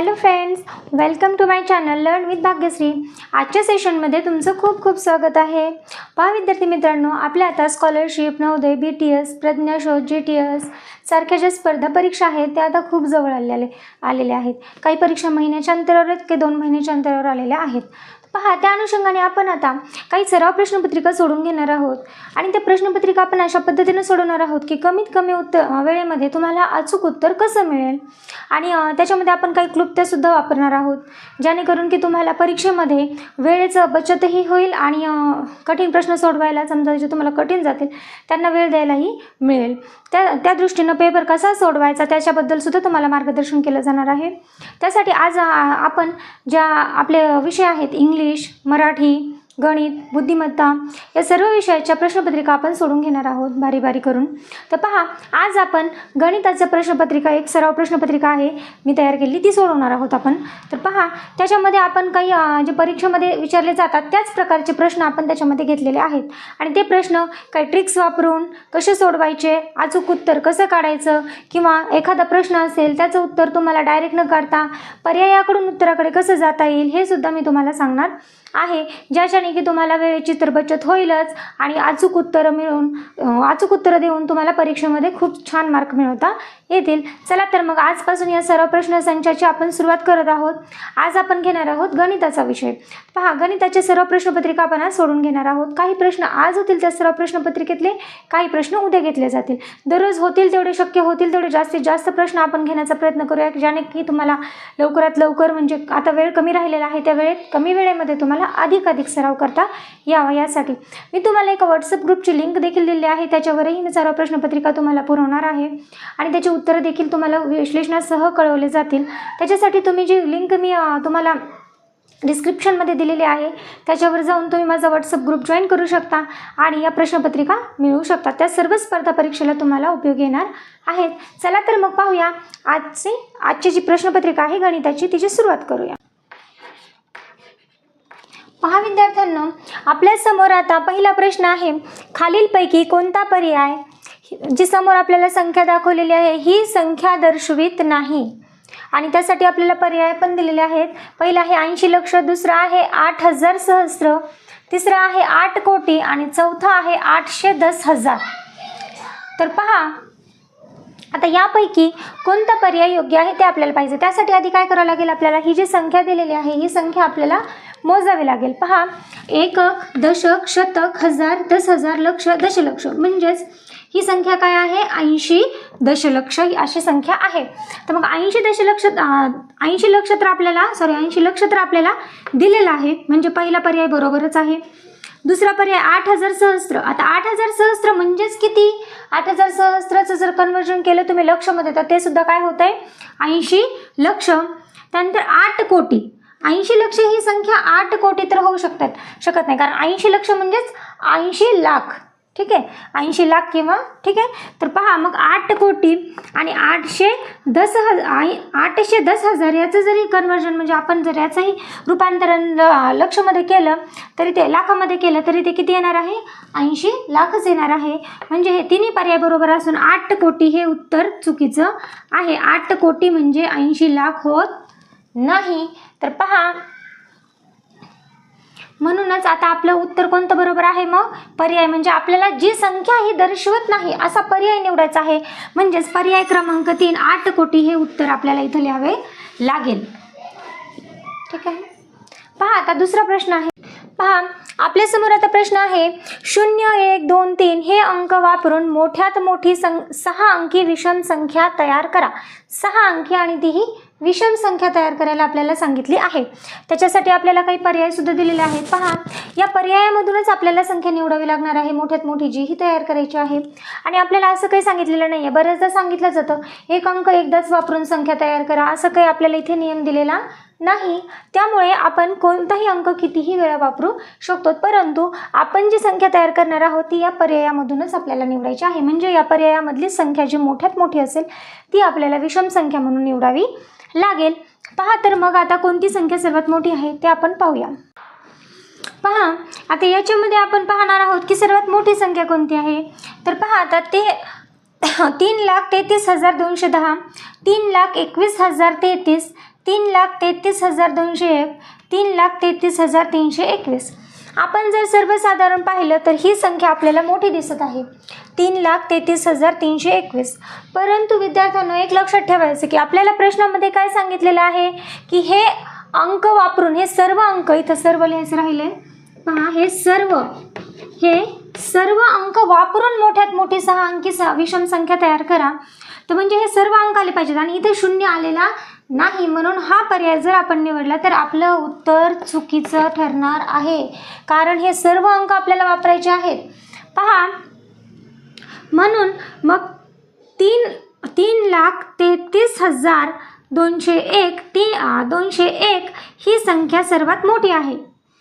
Hello friends welcome to my channel learn with Bhagyashree आजच्या सेशनमध्ये तुमचं खूप खूप स्वागत आहे. पहा विद्यार्थी मित्रांनो आपल्या आता scholarship Navodaya B T S प्रज्ञाशोध G T S सारख्या ज्या स्पर्धा परीक्षा आहेत त्या आता खूप जवळ आलेले आलेल्या आहेत. काही परीक्षा महिन्याच्या अंतरावर आहेत काही दोन महिन्याच्या अंतरावर आलेल्या आहेत. पहा त्या अनुषंगाने आपण आता काही सराव प्रश्नपत्रिका सोडून घेणार आहोत. आणि त्या प्रश्नपत्रिका आपण अशा पद्धतीनं सोडवणार आहोत की कमीत कमी उत्तर वेळेमध्ये तुम्हाला अचूक उत्तर कसं मिळेल? आणि त्याच्यामध्ये आपण काही क्लुप्त्यासुद्धा वापरणार आहोत जेणेकरून की तुम्हाला परीक्षेमध्ये वेळेचं बचतही होईल आणि कठीण प्रश्न सोडवायला समजा जे तुम्हाला कठीण जातील त्यांना वेळ द्यायलाही मिळेल. त्या त्या दृष्टीनं पेपर कसा सोडवायचा त्याच्याबद्दलसुद्धा तुम्हाला मार्गदर्शन केलं जाणार आहे. त्यासाठी आज आपण ज्या आपले विषय आहेत इंग्लिश इंग्लिश मराठी गणित बुद्धिमत्ता या सर्व विषयाच्या प्रश्नपत्रिका आपण सोडून घेणार आहोत बारी बारी करून. तर पहा आज आपण गणिताचं प्रश्नपत्रिका एक सराव प्रश्नपत्रिका आहे मी तयार केली ती सोडवणार आहोत आपण. तर पहा त्याच्यामध्ये आपण काही जे परीक्षेमध्ये विचारले जातात त्याच प्रकारचे प्रश्न आपण त्याच्यामध्ये घेतलेले आहेत. आणि ते प्रश्न काही ट्रिक्स वापरून कसे सोडवायचे अचूक उत्तर कसं काढायचं किंवा एखादा प्रश्न असेल त्याचं उत्तर तुम्हाला डायरेक्ट न काढता पर्यायाकडून उत्तराकडे कसं जाता येईल हे सुद्धा मी तुम्हाला सांगणार. आहे. ज्याच्याने की तुम्हाला वेळेची तर बचत होईलच आणि अचूक उत्तरं मिळून अचूक उत्तरं देऊन तुम्हाला परीक्षेमध्ये खूप छान मार्क मिळवता येतील. चला तर मग आजपासून या सर्व प्रश्नसंचाची आपण सुरुवात करत आहोत. आज आपण घेणार आहोत गणिताचा विषय. पहा गणिताचे सर्व प्रश्नपत्रिका आपण आज सोडून घेणार आहोत. काही प्रश्न आज होतील त्या सर्व प्रश्नपत्रिकेतले काही प्रश्न उद्या घेतले जातील. दररोज होतील तेवढे शक्य होतील तेवढे जास्तीत जास्त प्रश्न आपण घेण्याचा प्रयत्न करूया ज्याने की तुम्हाला लवकरात लवकर म्हणजे आता वेळ कमी राहिलेला आहे त्या वेळेत कमी वेळेमध्ये तुम्हाला तुम्हाला अधिकाधिक सराव करता यावा यासाठी. मी तुम्हाला एका व्हॉट्सअप ग्रुपची लिंक देखील दिली आहे. त्याच्यावरही मी सर्व प्रश्नपत्रिका तुम्हाला पुरवणार आहे. आणि त्याची उत्तरं देखील तुम्हाला विश्लेषणासह कळवले जातील. त्याच्यासाठी तुम्ही जी लिंक मी तुम्हाला डिस्क्रिप्शनमध्ये दिलेली आहे त्याच्यावर जाऊन तुम्ही माझा व्हॉट्सअप ग्रुप जॉईन करू शकता आणि या प्रश्नपत्रिका मिळवू शकता. त्या सर्व स्पर्धा परीक्षेला तुम्हाला उपयोग येणार आहेत. चला तर मग पाहूया. आजची आजची जी प्रश्नपत्रिका आहे गणिताची तिची सुरुवात करूया. पहा विद्यार्थ्यांनो आपल्यासमोर आता पहिला प्रश्न आहे खालीलपैकी कोणता पर्याय जी समोर आपल्याला संख्या दाखवलेली आहे ही संख्या दर्शवित नाही. आणि त्यासाठी आपल्याला पर्याय पण दिलेले आहेत. पहिला आहे ऐंशी लक्ष दुसरा आहे आठ हजार सहस्र तिसरा आहे आठ कोटी आणि चौथा आहे आठशे दस हजार. तर पहा आता यापैकी कोणता पर्याय योग्य आहे ते आपल्याला पाहिजे. त्यासाठी आधी काय करावं लागेल आपल्याला? ही जी संख्या दिलेली आहे ही संख्या आपल्याला मोजावे लागेल. पहा एक दशक शतक हजार दस हजार लक्ष दशलक्ष. म्हणजेच ही संख्या काय आहे? ऐंशी दशलक्ष ही अशी संख्या आहे. तर मग ऐंशी दशलक्ष ऐंशी लक्ष तर आपल्याला सॉरी ऐंशी लक्ष तर आपल्याला दिलेलं आहे. म्हणजे पहिला पर्याय बरोबरच आहे. दुसरा पर्याय आठ हजार सहस्त्र आता आठ हजार सहस्त्र म्हणजेच किती? आठ हजार सहस्त्राचं जर कन्वर्जन केलं तुम्ही लक्षमध्ये तर ते सुद्धा काय होत आहे ऐंशी लक्ष. त्यानंतर आठ कोटी. ऐंशी लक्ष ही संख्या आठ कोटी तर होऊ शकतात शकत नाही. कारण ऐंशी लक्ष म्हणजेच ऐंशी लाख. ठीक आहे? ऐंशी लाख किंवा ठीक आहे? तर पहा मग आठ कोटी आणि आठशे दस हजार आठशे दस हजार याचं जरी कन्वर्जन म्हणजे आपण जर याचंही रूपांतरण लक्षमध्ये केलं तरी ते लाखामध्ये केलं तरी ते किती येणार आहे? ऐंशी लाखच येणार आहे. म्हणजे हे तिन्ही पर्याय बरोबर असून आठ कोटी हे उत्तर चुकीचं आहे. आठ कोटी म्हणजे ऐंशी लाख होत नाही. तर पहा. म्हणूनच आता आपलं उत्तर कोणतं बरोबर आहे मग? पर्याय म्हणजे आपल्याला जी संख्या ही दर्शवत नाही असा पर्याय निवडायचा आहे. म्हणजेच पर्याय क्रमांक तीन आठ कोटी हे उत्तर आपल्याला इथं लिहावे लागेल. ठीक आहे? पहा आता दुसरा प्रश्न आहे. पहा आपल्यासमोर आता प्रश्न आहे शून्य एक दोन तीन हे अंक वापरून मोठ्यात मोठी सं सहा अंकी विषम संख्या तयार करा. सहा अंकी आणि तीही विषम संख्या तयार करायला आपल्याला सांगितली आहे. त्याच्यासाठी आपल्याला काही पर्याय सुद्धा दिलेले आहेत. पहा या पर्यायामधूनच आपल्याला संख्या निवडावी लागणार आहे. मोठ्यात मोठी जी ही तयार करायची आहे. आणि आपल्याला असं काही सांगितलेलं नाही आहे बऱ्याचदा सांगितलं जातं. एक अंक एकदाच वापरून संख्या तयार करा. असं काही आपल्याला इथे नियम दिलेला नाही त्यामुळे आपण कोणताही अंक कितीही वेळा वापरू शकतो. परंतु आपण जी संख्या तयार करणार आहोत ती या पर्यायामधूनच आपल्याला निवडायची आहे. म्हणजे या पर्यायामधली संख्या जी मोठ्यात मोठी असेल ती आपल्याला विषम संख्या म्हणून निवडावी लागेल. पहा तर मग आता कोणती संख्या सर्वात मोठी आहे ते आपण पाहूया. पहा आता याच्यामध्ये आपण पाहणार आहोत की सर्वात मोठी संख्या कोणती आहे? तर पहा आता ते तीन लाख तेहतीस हजार दोनशे दहा तीन लाख एकवीस हजार तेहतीस तीन लाख तेहतीस हजार दोनशे एक तीन लाख तेहतीस हजार तीनशे एकवीस. आपण जर सर्वसाधारण पाहिलं तर ही संख्या आपल्याला मोठी दिसत आहे. तीन लाख तेहतीस हजार तीनशे एकवीस. परंतु विद्यार्थ्यांना एक लक्षात ठेवायचं की आपल्याला प्रश्नामध्ये काय सांगितलेलं आहे? की हे अंक वापरून हे सर्व अंक इथं सर्व लिहायचं राहिले पहा हे सर्व हे सर्व अंक वापरून मोठ्यात मोठी सहा अंकी सहा विषम संख्या तयार करा. तर म्हणजे हे सर्व अंक आले पाहिजेत आणि इथे शून्य आलेला नाही म्हणून हा पर्याय जर आपण निवडला तर आपलं उत्तर चुकीचं ठरणार आहे. कारण हे सर्व अंक आपल्याला वापरायचे आहेत. पहा म्हणून मग तीन तीन लाख तेहतीस हजार दोनशे एक ती दोनशे एक ही संख्या सर्वात मोठी आहे.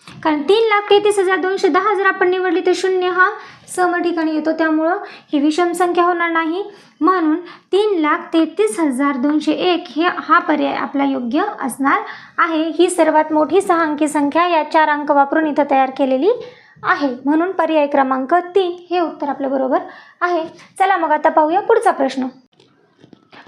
कारण तीन लाख तेहतीस हजार दोनशे दहा जर आपण निवडली तर शून्य हा सम ठिकाणी येतो. त्यामुळं ही विषम संख्या होणार नाही. म्हणून तीन लाख तेहतीस हजार दोनशे एक हे हा पर्याय आपला योग्य असणार आहे. ही सर्वात मोठी सहा अंकी संख्या या चार अंक वापरून इथं तयार केलेली आहे. म्हणून पर्याय क्रमांक तीन हे उत्तर आपलं बरोबर आहे. चला मग आता पाहूया पुढचा प्रश्न.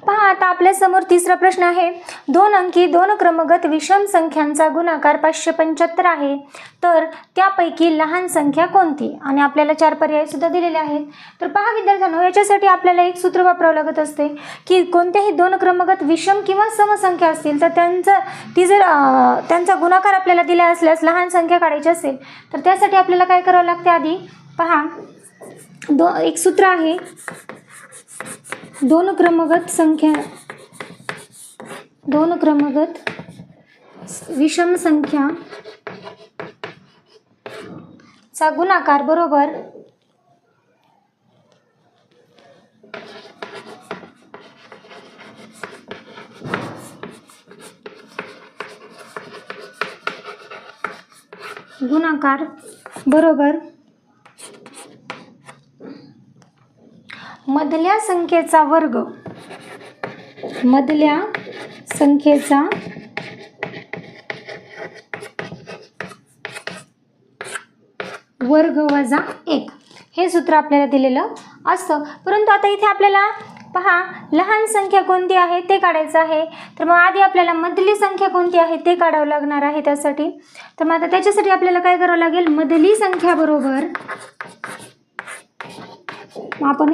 पहा आता आपल्यासमोर तिसरा प्रश्न आहे. दोन अंकी दोन क्रमगत विषम संख्यांचा गुणाकार पाचशे पंच्याहत्तर आहे. तर त्यापैकी लहान संख्या कोणती? आणि आपल्याला चार पर्याय सुद्धा दिलेले आहेत. तर पहा विद्यार्थ्यांनो याच्यासाठी आपल्याला एक सूत्र वापरावं लागत असते की कोणत्याही दोन क्रमगत विषम किंवा समसंख्या असतील तर त्यांचं ती जर त्यांचा गुणाकार आपल्याला दिला असल्यास लहान संख्या काढायची असेल तर त्यासाठी आपल्याला काय करावं लागते आधी? पहा दो एक सूत्र आहे. दोन क्रमगत संख्या दोन क्रमगत विषम संख्या चा गुणाकार बरोबर गुणाकार बरोबर मधल्या संख्येचा वर्ग. मधल्या संख्येचा वर्ग वजा एक. हे सूत्र आपल्याला दिलेलं असतं. परंतु आता इथे आपल्याला पहा लहान संख्या कोणती आहे ते काढायचं आहे. तर मग आधी आपल्याला मधली संख्या कोणती आहे ते काढावं लागणार आहे त्यासाठी. तर मग आता त्याच्यासाठी आपल्याला काय करावं लागेल? मधली संख्या बरोबर मग आपण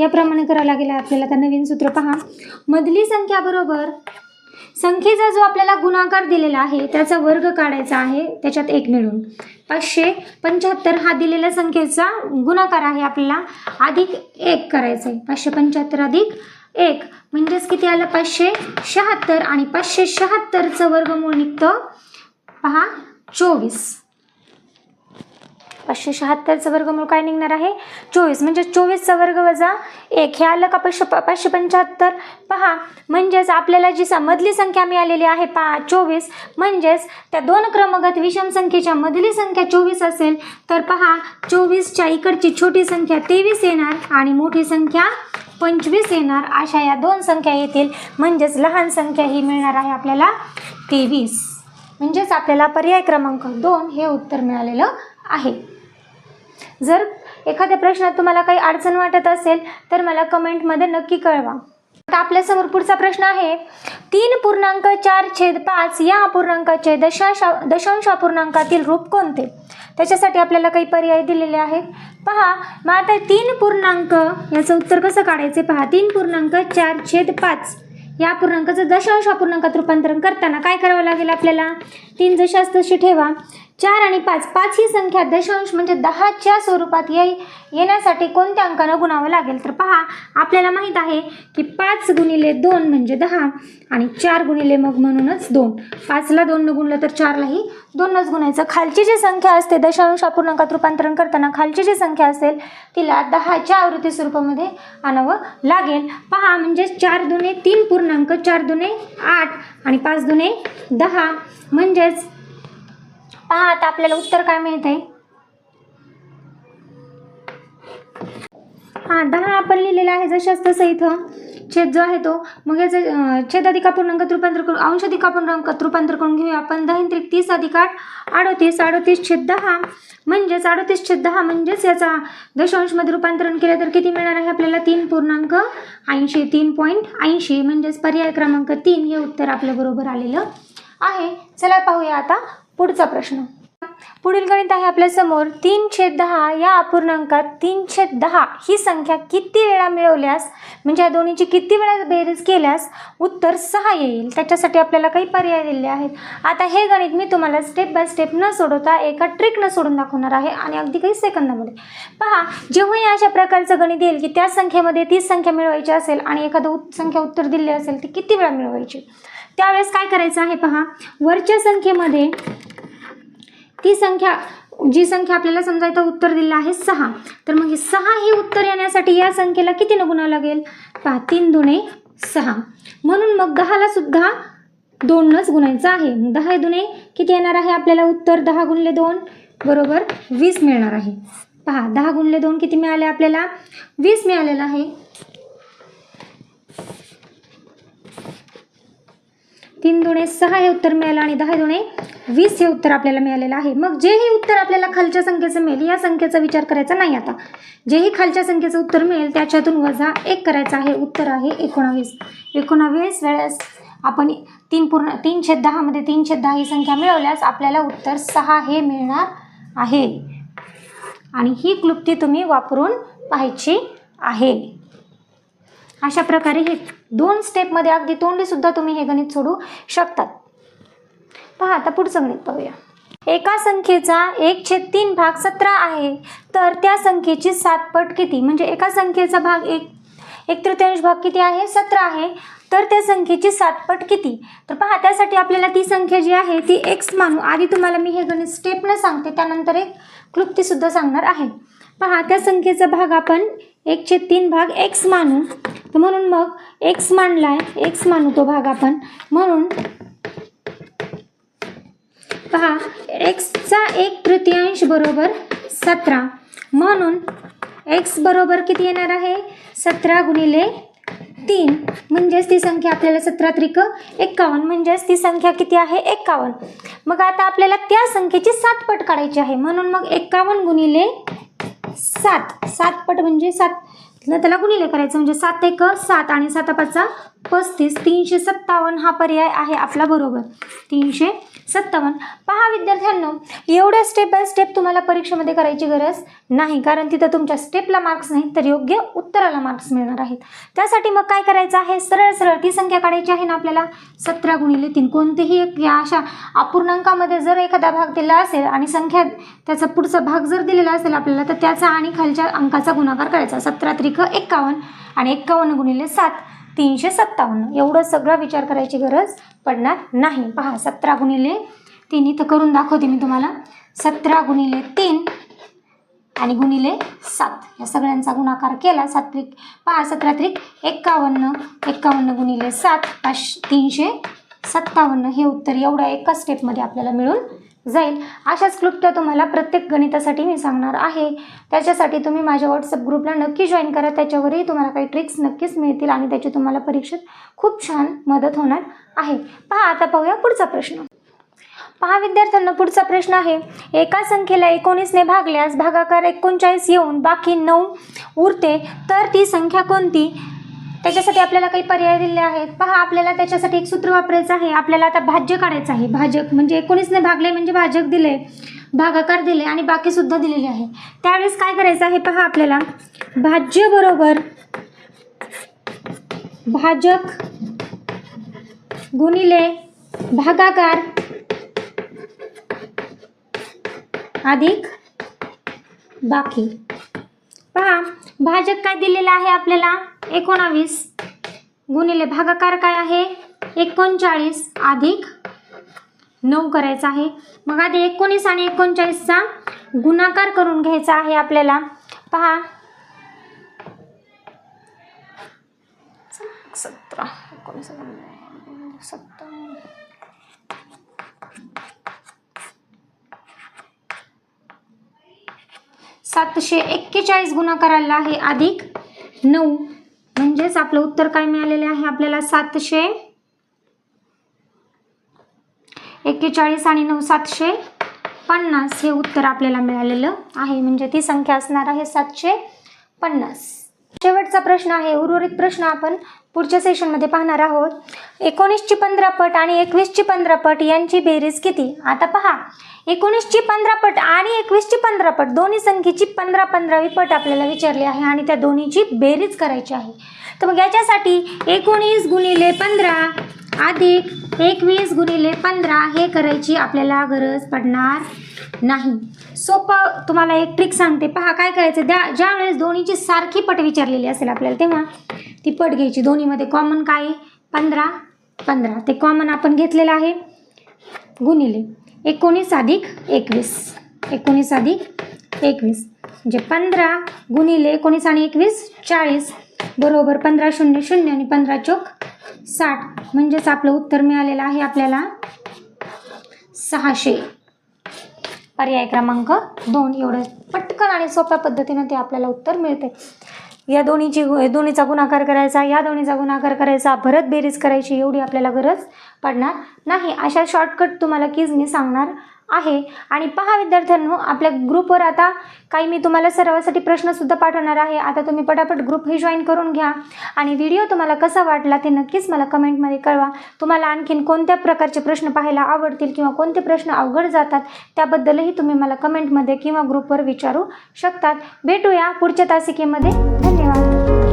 याप्रमाणे करावं लागेल. आपल्याला आता नवीन सूत्र पहा. मधली संख्या बरोबर संख्येचा जो आपल्याला गुणाकार दिलेला आहे त्याचा वर्ग काढायचा आहे त्याच्यात एक मिळून. पाचशे पंच्याहत्तर हा दिलेल्या संख्येचा गुणाकार आहे. आपल्याला अधिक एक करायचा आहे. पाचशे पंच्याहत्तर अधिक एक. म्हणजेच किती आलं? पाचशे शहात्तर. आणि पाचशे शहात्तरचं वर्गमूळ निघतं पहा चोवीस. पाचशे शहात्तरचं वर्गमूळ काय निघणार आहे? चोवीस. म्हणजे चोवीसचा वर्ग वजा एक. हे आलं का पाचशे पाचशे पंच्याहत्तर? पहा. म्हणजेच आपल्याला जी सा मधली संख्या मिळालेली आहे पहा चोवीस. म्हणजेच त्या दोन क्रमगत विषम संख्येच्या मधली संख्या चोवीस असेल तर पहा चोवीसच्या इकडची छोटी संख्या तेवीस येणार आणि मोठी संख्या पंचवीस येणार. अशा या दोन संख्या येतील. म्हणजेच लहान संख्या ही मिळणार आहे आपल्याला तेवीस. म्हणजेच आपल्याला पर्याय क्रमांक दोन हे उत्तर मिळालेलं आहे. जर एखाद्या प्रश्नात तुम्हाला काही अडचण वाटत असेल तर मला कमेंटमध्ये नक्की कळवा. आता आपल्यासमोर पुढचा प्रश्न आहे. तीन पूर्णांक चार छेद पाच या अपूर्णांकाचे दशांश दशांश अपूर्णांकातील रूप कोणते? त्याच्यासाठी आपल्याला काही पर्याय दिलेले आहेत. पहा मग आता तीन पूर्णांक याचं उत्तर कसं काढायचे? पहा तीन पूर्णांक चार छेद पाच या पूर्णांकाचं दशांश अपूर्णांकात रूपांतरण करताना काय करावं लागेल आपल्याला? तीन जशास तशी ठेवा. चार आणि पाच. पाच ही संख्या दशांश म्हणजे दहाच्या स्वरूपात येई येण्यासाठी कोणत्या अंकानं गुणावं लागेल? तर पहा आपल्याला माहीत आहे की पाच गुणिले दोन म्हणजे दहा आणि चार गुणिले मग म्हणूनच दोन. पाचला दोन न गुणलं तर चारलाही दोनच गुणायचं. खालची जी संख्या असते दशांश अपूर्णांकात रूपांतरण करताना खालची जी संख्या असेल तिला दहाच्या आवृत्ती स्वरूपामध्ये आणावं लागेल. पहा म्हणजे चार दुने तीन पूर्णांक चार दुने आठ आणि पाच दुने दहा. म्हणजेच पहा आता आपल्याला उत्तर काय मिळत आहे हा दहा आपण लिहिलेलं आहे जशाच तसं इथं छेद जो आहे तो. मग याचं छेद अधिक अपूर्णांकात रूपांतर करून अंश अधिक अपूर्णांकात रूपांतर करून घेऊया. आपण दहा त्रिक तीस अधिक आठ अडोतीस अडोतीस छेद दहा. म्हणजेच अडोतीस छेद दहा म्हणजेच याचा दशांशमध्ये रूपांतरण केलं तर किती मिळणार आहे आपल्याला? तीन पूर्णांक ऐंशी तीन पॉईंट ऐंशी. म्हणजेच पर्याय क्रमांक तीन हे उत्तर आपल्या बरोबर आलेलं आहे. चला पाहूया आता. पुढचा प्रश्न. पुढील गणित आहे आपल्यासमोर तीन छेद दहा या अपूर्णांकात तीन छेद दहा ही संख्या किती वेळा मिळवल्यास म्हणजे या दोन्हीची किती वेळा बेरीज केल्यास उत्तर सहा येईल. त्याच्यासाठी आपल्याला काही पर्याय दिले आहेत. आता हे गणित मी तुम्हाला स्टेप बाय स्टेप न सोडवता एका ट्रिकनं सोडून दाखवणार आहे आणि अगदी काही सेकंदामध्ये पहा जेव्हाही अशा प्रकारचं गणित येईल की त्या संख्येमध्ये तीच संख्या मिळवायची असेल आणि एखादं संख्या उत्तर दिली असेल ती किती वेळा मिळवायची? त्यावेळेस काय करायचं आहे पहा? वरच्या संख्येमध्ये ती संख्या जी संख्या आपल्याला समजा इथं उत्तर दिलं आहे सहा. तर मग हे सहा हे उत्तर येण्यासाठी या संख्येला किती न गुणावं लागेल? पहा तीन दुणे सहा. म्हणून मग दहाला सुद्धा दोनच गुणायचं आहे. मग दहा दुणे किती येणार आहे आपल्याला उत्तर? दहा गुणले दोन बरोबर वीस मिळणार आहे. पहा दहा गुणले दोन किती मिळाले आपल्याला? वीस मिळालेलं आहे. तीन दुणे सहा हे उत्तर मिळालं आणि दहा दुणे वीस हे उत्तर आपल्याला मिळालेलं आहे. मग जेही उत्तर आपल्याला खालच्या संख्येचं मिळेल या संख्येचा विचार करायचा नाही आता. जेही खालच्या संख्येचं उत्तर मिळेल त्याच्यातून वजा एक करायचं आहे. उत्तर आहे एकोणावीस. एकोणावीस वेळेस आपण तीन पूर्ण तीनशे दहामध्ये तीनशे दहा ही संख्या मिळवल्यास आपल्याला उत्तर सहा हे मिळणार आहे. आणि ही क्लुप्ती तुम्ही वापरून पाहायची आहे. अशा प्रकारे हे दोन स्टेपमध्ये अगदी तोंडीसुद्धा तुम्ही हे गणित सोडू शकतात. पहा आता पुढचं गणित पाहूया. एका संख्येचा एक छेद तीन भाग सतरा आहे. तर त्या संख्येची सात पट किती? म्हणजे एका संख्येचा भाग एक एक तृतीयांश भाग किती आहे? सतरा आहे. तर त्या संख्येची सातपट किती? तर पहा त्यासाठी आपल्याला ती संख्या जी आहे ती एक्स मानू. आधी तुम्हाला मी हे गणित स्टेपनं सांगते त्यानंतर एक क्लुप्तीसुद्धा सांगणार आहे. पहा त्या संख्येचा भाग आपण एकशे तीन भाग एक्स मानू. तर म्हणून मग एक्स मानलाय एक्स मानू तो भाग आपण. म्हणून पहा एक्सचा एक तृतीयांश बरोबर सतरा. म्हणून एक्स बरोबर किती येणार आहे? सतरा गुणिले तीन. म्हणजेच ती संख्या आपल्याला सतरा त्रिक एक्कावन्न म्हणजेच ती संख्या किती आहे? एक्कावन्न मग आता आपल्याला त्या संख्येची सात पट काढायची आहे. म्हणून मग एक्कावन्न गुणिले सात. सात पट म्हणजे सात. त्याला गुणिले करायचं म्हणजे सात एक सात आणि साता पस्तीस तीनशे सत्तावन्न हा पर्याय आहे आपला बरोबर. तीनशे सत्तावन्न. पहा विद्यार्थ्यांनो एवढ्या स्टेप बाय स्टेप तुम्हाला परीक्षेमध्ये करायची गरज नाही कारण तिथं तुमच्या स्टेपला मार्क्स नाही तर योग्य उत्तराला मार्क्स मिळणार आहेत. त्यासाठी मग काय करायचं आहे? सरळ सरळ ती संख्या काढायची आहे ना आपल्याला? सतरा गुणिले तीन. कोणतेही एक या अशा अपूर्णांकामध्ये जर एखादा भाग दिला असेल आणि संख्या त्याचा पुढचा भाग जर दिलेला असेल आपल्याला तर त्याचा आणि खालच्या अंकाचा गुणाकार करायचा. सतरा अधिक एक्कावन्न आणि एक्कावन्न गुणिले सात तीनशे सत्तावन्न. एवढं सगळं विचार करायची गरज पडणार नाही. पहा सतरा गुणिले तीन इथं करून दाखवते मी तुम्हाला. सतरा गुणिले तीन आणि गुणिले सात. या सगळ्यांचा गुणाकार केला. सात्विक पहा सतरा त्रिक एक्कावन्न एक्कावन्न गुणिले सात पाच तीनशे सत्तावन्न. हे उत्तर एवढ्या एका स्टेपमध्ये आपल्याला मिळून जाईल. अशाच क्लुप्त्या तुम्हाला प्रत्येक गणितासाठी मी सांगणार आहे. त्याच्यासाठी तुम्ही माझ्या व्हॉट्सअप ग्रुपला नक्की जॉईन करा. त्याच्यावरही तुम्हाला काही ट्रिक्स नक्कीच मिळतील आणि त्याची तुम्हाला परीक्षेत खूप छान मदत होणार आहे. पहा आता पाहूया पुढचा प्रश्न. पहा विद्यार्थ्यांना पुढचा प्रश्न आहे. एका संख्येला एकोणीसने भागल्यास भागाकार एकोणचाळीस येऊन बाकी नऊ उरते. तर ती संख्या कोणती? त्याच्यासाठी आपल्याला काही पर्याय दिले आहेत. पहा आपल्याला त्याच्यासाठी एक सूत्र वापरायचं आहे. आपल्याला आता भाज्य काढायचं आहे. भाजक म्हणजे एकोणीसने भागले म्हणजे भाजक दिले भागाकार दिले आणि बाकी सुद्धा दिलेले आहे. त्यावेळेस काय करायचं आहे पहा आपल्याला? भाज्य बरोबर भाजक गुणिले भागाकार अधिक बाकी. पहा भाजक काय दिलेलं आहे आपल्याला? एकोणावीस. गुणिले भागाकार काय आहे? एकोणचाळीस अधिक नऊ करायचा आहे. मग आधी एकोणीस आणि एकोणचाळीसचा गुणाकार करून घ्यायचा आहे आपल्याला. पहा. सतरा. एकोणीस सत्तर सातशे एक्केचाळीस गुणाकाराला आहे अधिक नऊ. म्हणजेच आपलं उत्तर काय मिळालेले आहे? आपल्याला सातशे एक्केचाळीस आणि नऊ सातशे पन्नास हे उत्तर आपल्याला मिळालेलं आहे. म्हणजे ती संख्या असणार आहे सातशे पन्नास. शेवटचा प्रश्न आहे. उर्वरित प्रश्न आपण पुढच्या सेशनमध्ये पाहणार आहोत. एकोणीसची पंधरा पट आणि एकवीसची पंधरा पट यांची बेरीज किती? आता पहा. एकोणीसची पंधरा पट आणि एकवीसची पंधरा पट दोन्ही संख्येची पंधरा पंधरावी पट आपल्याला विचारली आहे आणि त्या दोन्हीची बेरीज करायची आहे. तर मग याच्यासाठी एकोणीस गुणिले पंधरा अधिक एकवीस गुणिले पंधरा हे करायची आपल्याला गरज पडणार नाही. सोपं तुम्हाला एक ट्रिक सांगते. पहा काय करायचं? द्या ज्या वेळेस दोन्हीची सारखी पट विचारलेली असेल आपल्याला तेव्हा ती पट घ्यायची. दोन्ही दोन्हीमध्ये कॉमन काय आहे? पंधरा. पंधरा. ते कॉमन आपण घेतलेलं आहे. गुणिले एकोणीस अधिक एकवीस. एकोणीस अधिक एकवीस. म्हणजे पंधरा गुणिले एकोणीस आणि एकवीस चाळीस. बरोबर पंधरा शून्य शून्य आणि पंधरा चोक साठ. म्हणजेच आपलं उत्तर मिळालेलं आहे आपल्याला सहाशे. पर्याय क्रमांक दोन. एवढं पटकन आणि सोप्या पद्धतीनं ते आपल्याला उत्तर मिळते या दोन्हीची दोन्हीचा गुणाकार करायचा या दोन्हीचा गुणाकार करायचा भरत बेरीज करायची एवढी आपल्याला गरज पडणार नाही. अशा शॉर्टकट तुम्हाला कीज मी सांगणार आहे. आणि पहा विद्यार्थ्यांनो आपल्या ग्रुपवर आता काही मी तुम्हाला सरावासाठी प्रश्नसुद्धा पाठवणार आहे. आता तुम्ही पटापट ग्रुपही जॉईन करून घ्या. आणि व्हिडिओ तुम्हाला कसा वाटला ते नक्कीच मला कमेंटमध्ये कळवा. तुम्हाला आणखीन कोणत्या प्रकारचे प्रश्न पाहायला आवडतील किंवा कोणते प्रश्न अवघड जातात त्याबद्दलही तुम्ही मला कमेंटमध्ये किंवा ग्रुपवर विचारू शकतात. भेटूया पुढच्या तासिकेमध्ये. धन्यवाद.